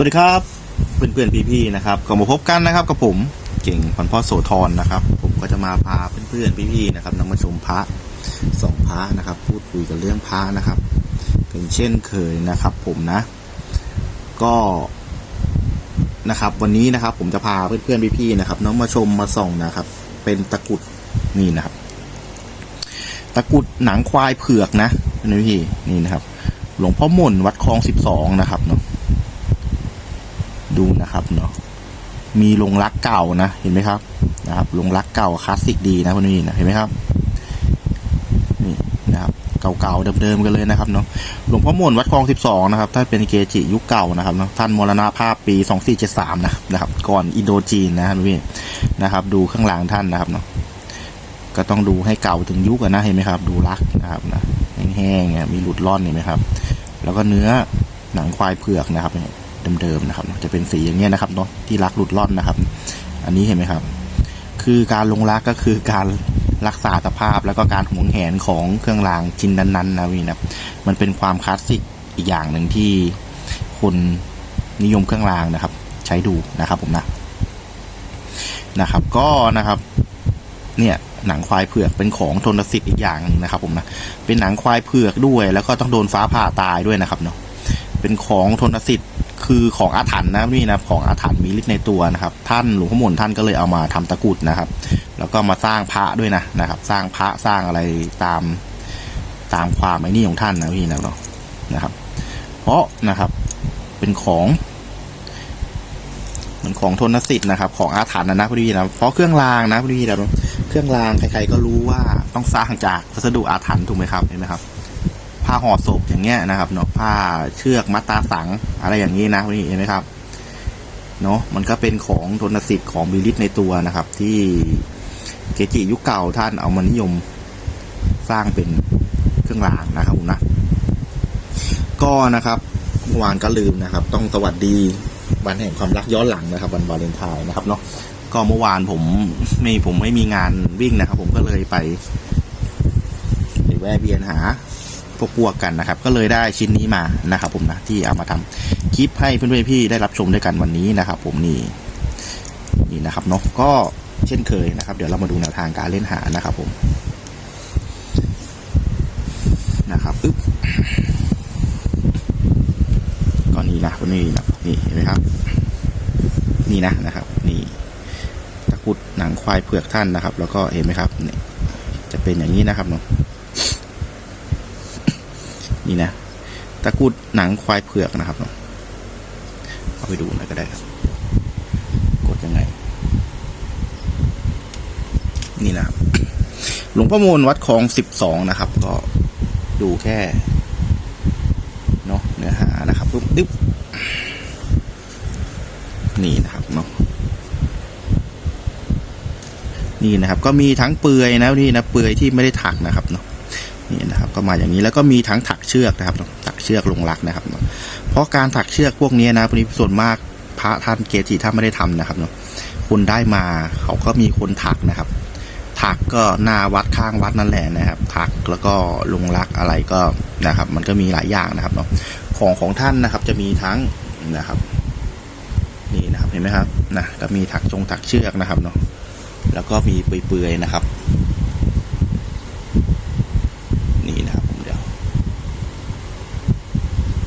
วัสดีครับเพื่อนๆพี่ๆนะครับก็มาพบกันนะครับกับผมเก่งพันพ่อโสธรนะครับ ผมก็จะมาพาเพื่อนๆพี่ๆนะครับนำมาชมพระสองพระนะครับ พูดคุยกันเรื่องพระนะครับเป็นเช่นเคยนะครับ ผมนะ ก็นะครับ วันนี้นะครับ ผมจะพาเพื่อนๆพี่ๆนะครับน้องมาชมมาส่องนะครับ เป็นตะกุดนี่นะครับ ตะกุดหนังควายเผือกนะนี่พี่นี่นะครับ หลวงพ่อหม่นวัดคลองสิบสองนะครับเนาะ ดูนะครับเนาะมีลงรักเก่านะเห็นไหมครับนะครับลงรักเก่าคลาสสิกดีนะคุณนี่นะเห็นไหมครับนี่นะครับเก่าๆเดิมๆกันเลยนะครับเนาะหลวงพ่อมนวัดคลองสิบสองนะครับท่านเป็นเกจิยุคเก่านะครับเนาะท่านมรณภาพปีสองสี่เจ็ดสามนะนะครับ ก่อนอินโดจีนนะครับพี่นะครับ ดูข้างหลังท่านนะครับเนาะก็ต้องดูให้เก่าถึงยุคนะเห็นไหมครับ ดูรักนะครับนะแห้งๆเนี่ยมีหลุดร่อนเห็นไหมครับ แล้วก็เนื้อหนังควายเผือกนะครับ เดิมๆนะครับ จะเป็นสีอย่างเงี้ยนะครับเนาะที่รักหลุดร่อนนะครับ อันนี้เห็นไหมครับ คือการลงรักก็คือการรักษาสภาพแล้วก็การหวงแหนของเครื่องรางชิ้นนั้นๆนะวีนะมันเป็นความคลาสสิกอีกอย่างหนึ่งที่คนนิยมเครื่องรางนะครับ ใช้ดูนะครับผมนะนะครับ ก็นะครับเนี่ยหนังควายเผือกเป็นของทนสิทธิ์อีกอย่างหนึงนะครับ ผมนะเป็นหนังควายเผือกด้วย แล้วก็ต้องโดนฟ้าผ่าตายด้วยนะครับเนาะเป็นของทนสิทธิ์ คือของอาถรรพ์นะนี่นะของอาถรรพ์มีฤทธิ์ในตัวนะครับ ท่านหลวงพ่อหมุนท่านก็เลยเอามาทำตะกุดนะครับ แล้วก็มาสร้างพระด้วยนะนะครับ สร้างพระสร้างอะไรตามตามความไอ้นี่ของท่านนะพี่นะเนาะนะครับ เพราะนะครับเป็นของเหมันของทนสิทธิ์นะครับ ของอาถรรพ์นะนะพี่นะเพราะเครื่องรางนะพี่นะเครื่องรางใครๆก็รู้ว่าต้องสร้างจากวัสดุอาถรรพ์ถูกไหมครับเห็นไหมครับ ผ้าห่อศพอย่างเงี้ยนะครับเนาะผ้าเชือกมัดตาสังอะไรอย่างนี้นะนี่เห็นไหมครับเนาะมันก็เป็นของทนสิทธิ์ของบิลิตในตัวนะครับ ที่เกจิยุคเก่าท่านเอามานิยมสร้างเป็นเครื่องรางนะครับผมนะก็นะครับเมื่อวานก็ลืมนะครับ ต้องสวัสดีวันแห่งความรักย้อนหลังนะครับ วันวาเลนไทน์นะครับเนาะก็เมื่อวานผมไม่ผมไม่มีงานวิ่งนะครับ ผมก็เลยไปไปแวะเวียนหา พวกพวกกันนะครับ ก็เลยได้ชิ้นนี้มานะครับ ผมนะที่เอามาทำคลิปให้เพื่อนๆพี่ได้รับชมด้วยกันวันนี้นะครับ ผมนี่นี่นะครับเนาะก็เช่นเคยนะครับ เดี๋ยวเรามาดูแนวทางการเล่นหานะครับ ผมนะครับอึ๊บก็นี่นะนนี้นะนี่เห็นไหมครับ นี่นะนะครับ นี่ตะกุดหนังควายเผือกท่านนะครับ แล้วก็เห็นไหมครับเนี่ยจะเป็นอย่างนี้นะครับเนาะ นี่นะตะกุดหนังควายเผือกนะครับเนาะเอาไปดูหน่อยก็ได้ครับ กดยังไง นี่นะครับหลวงพ่อมูลวัดคลองสิบสองนะครับ ก็ดูแค่เนาะเนื้อหานะครับปุ๊บดึ๊บนี่นะครับเนาะนี่นะครับ ก็มีทั้งเปลือยนะนี่นะเปลือยที่ไม่ได้ถักนะครับเนาะ นะครับก็มาอย่างนี้แล้วก็มีทั้งถักเชือกนะครับถักเชือกลงรักนะครับ เพราะการถักเชือกพวกนี้นะพวกนี้ส่วนมากพระท่านเกจิท่านไม่ได้ทำนะครับเนาะคุณได้มาเขาก็มีคนถักนะครับ ถักก็หน้าวัดข้างวัดนั่นแหละนะครับ ถักแล้วก็ลงรักอะไรก็นะครับ มันก็มีหลายอย่างนะครับเนาะของของท่านนะครับจะมีทั้งนะครับนี่นะครับเห็นไหมครับนะก็มีถักจงถักเชือกนะครับเนาะแล้วก็มีเปื่อยๆนะครับ นี่นะครับผมเดี๋ยว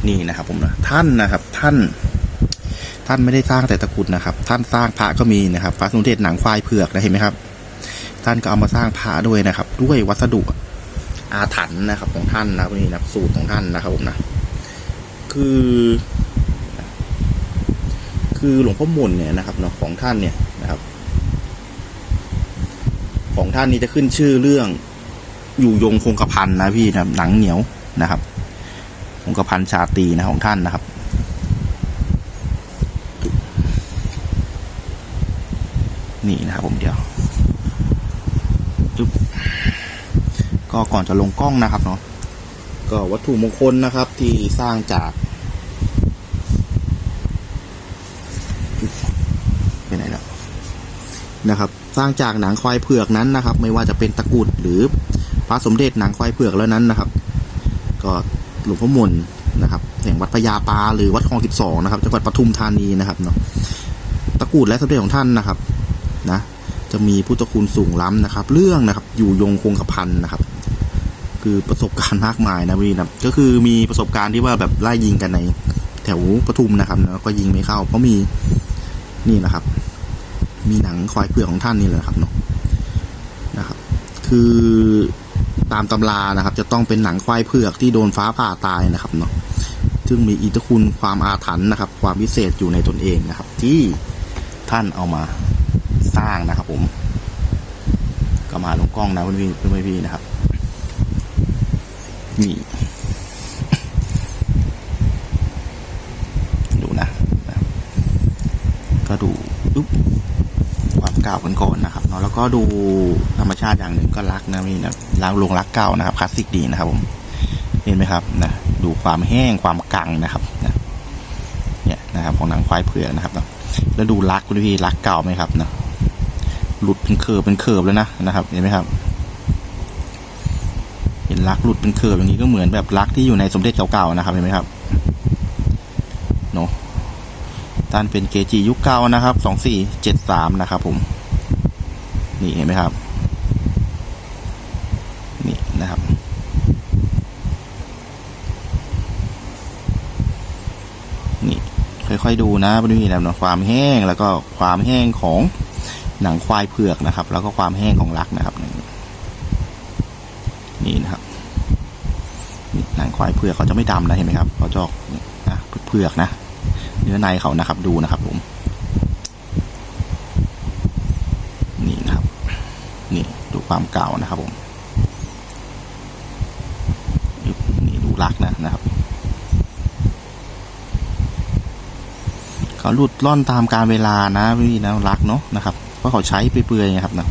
นี่นะครับ ผมนะท่านนะครับท่าน ท่านไม่ได้สร้างแต่ตะกุดนะครับ ท่านสร้างพระก็มีนะครับพระสมเด็จหนังควายเผือกนะเห็นไหมครับ ท่านก็เอามาสร้างพระด้วยนะครับ ด้วยวัสดุอาถรรพ์นะครับ ของท่านนะนี่นะสูตรของท่านนะครับผมนะคือ คือหลวงพ่อมุนเนี่ยนะครับเนาะของท่านเนี่ยนะครับ ของท่านนี้จะขึ้นชื่อเรื่องอยู่ยงคงกระพันนะพี่นะหนังเหนียวนะครับ คงกระพันชาตีนะของท่านนะครับ นี่นะครับผมเดียวจุ๊บก็ก่อนจะลงกล้องนะครับเนาะก็วัตถุมงคลนะครับที่สร้างจากไปไหนแล้วนะครับ สร้างจากหนังควายเผือกนั้นนะครับ ไม่ว่าจะเป็นตะกุดหรือพระสมเด็จหนังควายเผือกแล้วนั้นนะครับ ก็ หลวงพ่อมนนะครับแห่งวัดพญาปาหรือวัดคลองสิบสองนะครับจังหวัดปทุมธานีนะครับเนาะตะกูลและสมเด็จของท่านนะครับนะจะมีพุทธคุณสูงล้ำนะครับ เรื่องนะครับอยู่ยงคงกระพันนะครับ คือประสบการณ์มากมายนะพี่นะก็คือมีประสบการณ์ที่ว่าแบบไล่ยิงกันในแถวปทุมนะครับแล้วก็ยิงไม่เข้า เพราะมีนี่นะครับ มีหนังควายเผือกของท่านนี่แหละครับเนาะนะครับ คือ ตามตำรานะครับ จะต้องเป็นหนังควายเผือกที่โดนฟ้าผ่าตายนะครับเนาะซึ่งมีอิทธิคุณความอาถรรพ์นะครับ ความพิเศษอยู่ในตนเองนะครับ ที่ท่านเอามาสร้างนะครับ ผมก็มาลงกล้องนะเพื่อนพี่เพื่อนพี่นะครับนี่ดูนะก็ดู ก่ากันก่อนนะครับเนาะแล้วก็ดูธรรมชาติอย่างหนึ่งก็รักนะพี่นะรักลงรักเก่านะครับคลาสสิกดีนะครับผมเห็นไหมครับนะดูความแห้งความกังนะครับนะเนี่ยนะครับของหนังควายเผือกนะครับเนาะแล้วดูรักคุณพี่รักเก่าไหมครับนะหลุดเป็นเคิร์ฟเป็นเคิร์ฟแล้วนะนะครับ เห็นไหมครับ เห็นลักหลุดเป็นเคิร์ฟอย่างนี้ก็เหมือนแบบลักที่อยู่ในสมเด็จเก่าๆนะครับเห็นไหมครับเนาะท่านเป็นเกจิยุคเก่านะครับ สองสี่เจ็ดสามนะครับผม นี่เห็นไหมครับ นี่นะครับ นี่ค่อยๆดูนะบริเวณแบบความแห้งแล้วก็ความแห้งของหนังควายเผือกนะครับ แล้วก็ความแห้งของลักนะครับ นี่นะครับหนังควายเผือกเขาจะไม่ดำนะเห็นไหมครับเขาจะออกเผือกนะ เนื้อในเขานะครับ ดูนะครับผม นี่นะครับ นี่ดูความเก่านะครับผมนี่ดูรักนะนะครับเขาหลุดล่อนตามการเวลานะพี่นะรักเนาะนะครับเพราะเขาใช้เปื่อยๆนะครับนะ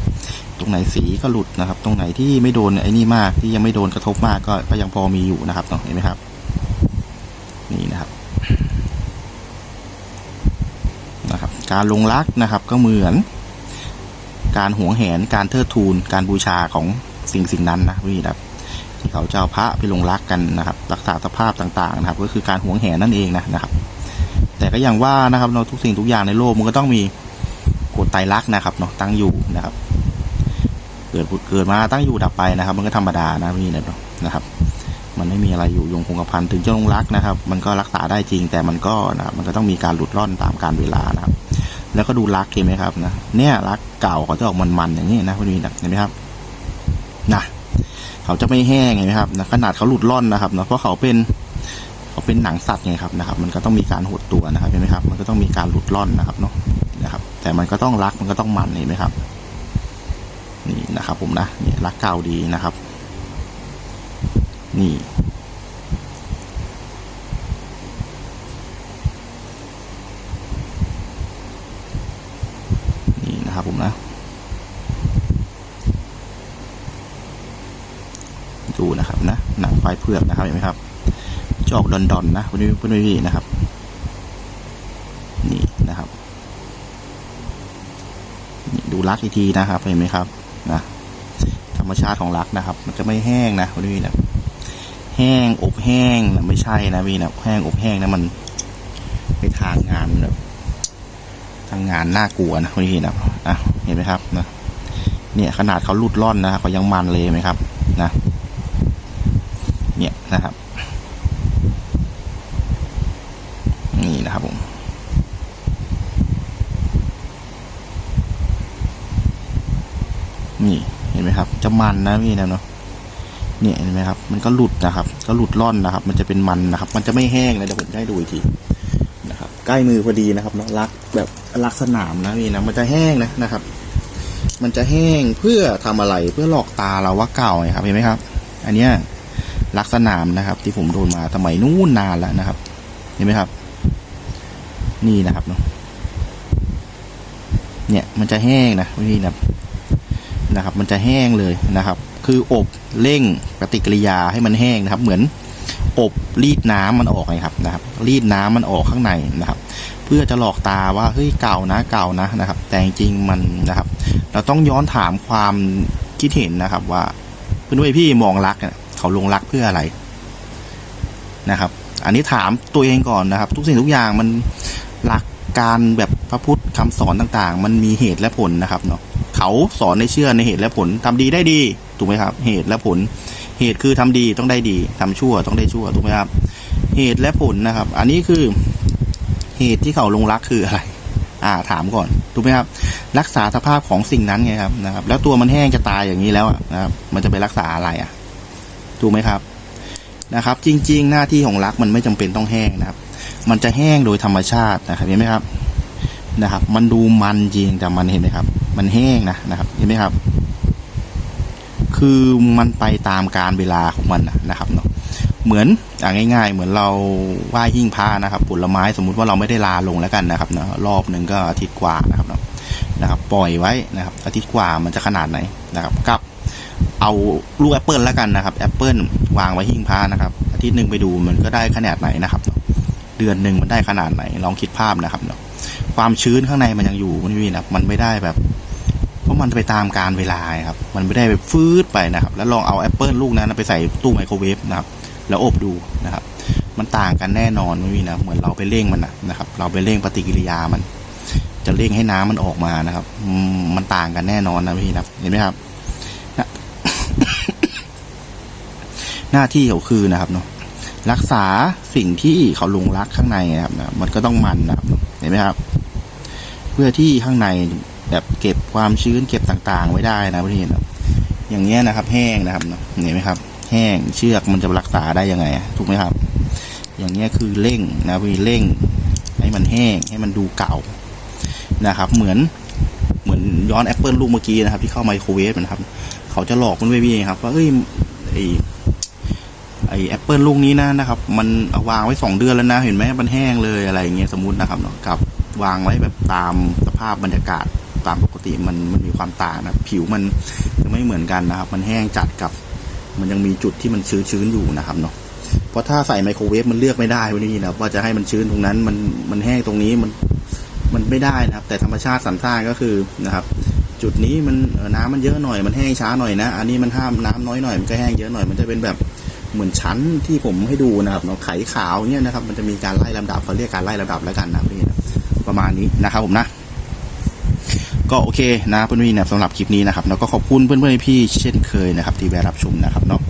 ตรงไหนสีก็หลุดนะครับ ตรงไหนที่ไม่โดนไอ้นี่มากที่ยังไม่โดนกระทบมากก็ก็ยังพอมีอยู่นะครับเนาะเห็นไหมครับ นี่นะครับนะครับ การลงรักนะครับก็เหมือน การหวงแหนการเทิดทูน การบูชาของสิ่งสิ่งนั้นนะพี่ครับที่เขาเจ้าพระไปลงรักกันนะครับ รักษาสภาพต่างๆนะครับ ก็คือการหวงแหนนั่นเองนะนะครับ แต่ก็อย่างว่านะครับเราทุกสิ่งทุกอย่างในโลกมันก็ต้องมีกฎไตรลักษณ์นะครับเนาะตั้งอยู่นะครับ เกิดเกิดมาตั้งอยู่ดับไปนะครับ มันก็ธรรมดานะพี่นะครับ มันไม่มีอะไรอยู่ยงคงกระพันถึงจะลงรักนะครับ มันก็รักษาได้จริง แต่มันก็นะมันก็ต้องมีการหลุดร่อนตามการเวลานะครับ แล้วก็ดูรักเห็นไหมครับนะเนี่ยรักเก่าเขาจะออกมันๆอย่างนี้นะพี่นะเห็นไหมครับนะเขาจะไม่แห้งไหมครับนะขนาดเขาหลุดร่อนนะครับเนาะเพราะเขาเป็นเขาเป็นหนังสัตว์ไงครับนะครับ มันก็ต้องมีการหดตัวนะครับเห็นไหมครับ มันก็ต้องมีการหลุดร่อนนะครับเนาะนะครับ แต่มันก็ต้องรักมันก็ต้องมันเห็นไหมครับ นี่นะครับ ผมนะนี่รักเก่าดีนะครับ นี่นะครับผมนะ ดูนะครับนะหนังควายเผือกนะครับเห็นไหมครับจอกดอนๆนนะคุณพี่คุณพี่นะครับ นี่นะครับดูรักอีกทีนะครับเห็นไหมครับนะธรรมชาติของรักนะครับ มันจะไม่แห้งนะคุณพี่นะแห้งอบแห้งนะไม่ใช่นะพี่นะแห้งอบแห้งนะมันไปทางงานแบบทางงานน่ากลัวนะคุณพี่นะอะเห็นไหมครับนะเนี่ยขนาดเขาหลุดร่อนนะครับเขายังมันเลยไหมครับ นะ เนี่ยนะครับ นี่นะครับผมนี่เห็นไหมครับ จะมันนะพี่นะเนาะเนี่ยเห็นไหมครับ มันก็หลุดนะครับ ก็หลุดร่อนนะครับ มันจะเป็นมันนะครับ มันจะไม่แห้งเลยเดี๋ยวผมจะให้ดูอีกทีนะครับ ใกล้มือพอดีนะครับเนาะรักแบบรักสนามนะพี่นะมันจะแห้งนะนะครับ มันจะแห้งเพื่อทำอะไรเพื่อหลอกตาเราว่าเก่าไงครับเห็นไหมครับ อันเนี้ย รักสนามนะครับ ที่ผมโดนมาสมัยนู้นนานแล้วนะครับ เห็นไหมครับ นี่นะครับเนาะเนี่ยมันจะแห้งนะพี่นะนะครับ มันจะแห้งเลยนะครับ คืออบเร่งปฏิกิริยาให้มันแห้งนะครับ เหมือนอบรีดน้ำมันออกไงครับนะครับ รีดน้ำมันออกข้างในนะครับ เพื่อจะหลอกตาว่าเฮ้ยเก่านะเก่านะนะครับ แต่จริงๆมันนะครับ เราต้องย้อนถามความคิดเห็นนะครับ ว่าเพื่อนพี่มองรักเนี่ย เขาลงรักเพื่ออะไรนะครับ อันนี้ถามตัวเองก่อนนะครับ ทุกสิ่งทุกอย่างมันหลักการแบบพระพุทธคำสอนต่างๆ มันมีเหตุและผลนะครับเนาะเขาสอนในเชื่อในเหตุและผลทำดีได้ดีถูกไหมครับ เหตุและผล เหตุคือทำดีต้องได้ดีทำชั่วต้องได้ชั่วถูกไหมครับ เหตุและผลนะครับ อันนี้คือเหตุที่เขาลงรักคืออะไร อ่าถามก่อนถูกไหมครับ รักษาสภาพของสิ่งนั้นไงครับนะครับ แล้วตัวมันแห้งจะตายอย่างนี้แล้วนะครับ มันจะไปรักษาอะไรอะ ถูกไหมครับนะครับ จริง ๆ หน้าที่ของรักมันไม่จำเป็นต้องแห้งนะครับ มันจะแห้งโดยธรรมชาตินะครับเห็นไหมครับนะครับ มันดูมันจริงแต่มันเห็นไหมครับ มันแห้งนะนะครับเห็นไหมครับ คือมันไปตามการเวลาของมันนะนะครับเนาะเหมือนอ่าง่าย ๆ เหมือนเราไหว้หิ้งพระนะครับ ผลไม้สมมุติว่าเราไม่ได้ลาลงแล้วกันนะครับเนาะรอบหนึ่งก็อาทิตย์กว่านะครับเนาะนะครับ ปล่อยไว้นะครับ อาทิตย์กว่ามันจะขนาดไหนนะครับ กับ เอาลูกแอปเปิลแล้วกันนะครับแอปเปิลวางไว้หิ้งพระนะครับอาทิตย์หนึ่งไปดูมันก็ได้ขนาดไหนนะครับ เดือนหนึ่งมันได้ขนาดไหน ลองคิดภาพนะครับเนาะความชื้นข้างในมันยังอยู่มันมีนะมันไม่ได้แบบ เพราะมันไปตามการเวลาครับ มันไม่ได้แบบฟืดไปนะครับ แล้วลองเอาแอปเปิลลูกนั้นไปใส่ตู้ไมโครเวฟนะครับ แล้วอบดูนะครับ มันต่างกันแน่นอนไม่มีนะเหมือนเราไปเร่งมันนะครับ เราไปเร่งปฏิกิริยามัน จะเร่งให้น้ำมันออกมานะครับมมันต่างกันแน่นอนนะพี่นะเห็นไหมครับ หน้าที่เขาคือนะครับเนาะรักษาสิ่งที่เขาลงรักข้างในนะครับนะมันก็ต้องมันนะครับเห็นไหมครับ เพื่อที่ข้างในแบบเก็บความชื้นเก็บต่างๆ ไว้ได้นะพี่นอย่างเงี้ยนะครับ แห้งนะครับเนาะเห็นไหมครับ แห้งเชือกมันจะรักษาได้ยังไงถูกไหมครับ อย่างเงี้ยคือเร่งนะพี่เร่ง ให้มันแห้งให้มันดูเก่านะครับ เหมือน เหมือนย้อนแอปเปิลลูกเมื่อกี้นะครับ ที่เข้าไมโครเวฟนะครับ เขาจะหลอกคุณเพี่ครับว่าเอ้ยไอไอแอปเปิลลูกนี้นะนะครับ มันาวางไว้สองเดือนแล้วนะ เห็นไหมมันแห้งเลยอะไรอย่างเงี้ยสมมตินะครับเนาะกับวางไว้แบบตามสภาพบรรยากาศตามปกติมันมันมีความต่างนะผิวมันจะไม่เหมือนกันนะครับ มันแห้งจัดกับ มันยังมีจุดที่มันชื้นๆอยู่นะครับเนาะเพราะถ้าใส่ไมโครเวฟมันเลือกไม่ได้วันนี้นะว่าจะให้มันชื้นตรงนั้นมันมันแห้งตรงนี้มันมันไม่ได้นะครับ แต่ธรรมชาติสรรสร้างก็คือนะครับ จุดนี้มันน้ำมันเยอะหน่อยมันแห้งช้าหน่อยนะ อันนี้มันห้ามน้ำน้อยหน่อยมันก็แห้งเยอะหน่อยมันจะเป็นแบบเหมือนชั้นที่ผมให้ดูนะครับเนาะไขขาวเนี่ยนะครับ มันจะมีการไล่ลำดับเขาเรียกการไล่ลำดับแล้วกันนะพี่นะประมาณนี้นะครับผมนะ ก็โอเคนะเพื่อนพี่นะสำหรับคลิปนี้นะครับแล้วก็ขอบคุณเพื่อนๆพี่เช่นเคยนะครับ ที่แวะรับชมนะครับเนาะ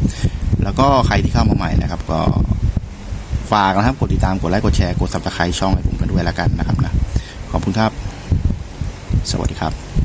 แล้วก็ใครที่เข้ามาใหม่นะครับ ก็ฝากนะครับกดติดตามกดไลค์กดแชร์กดซับสไครต์ช่องให้ผมกันด้วยแล้วกันนะครับนะขอบคุณครับ สวัสดีครับ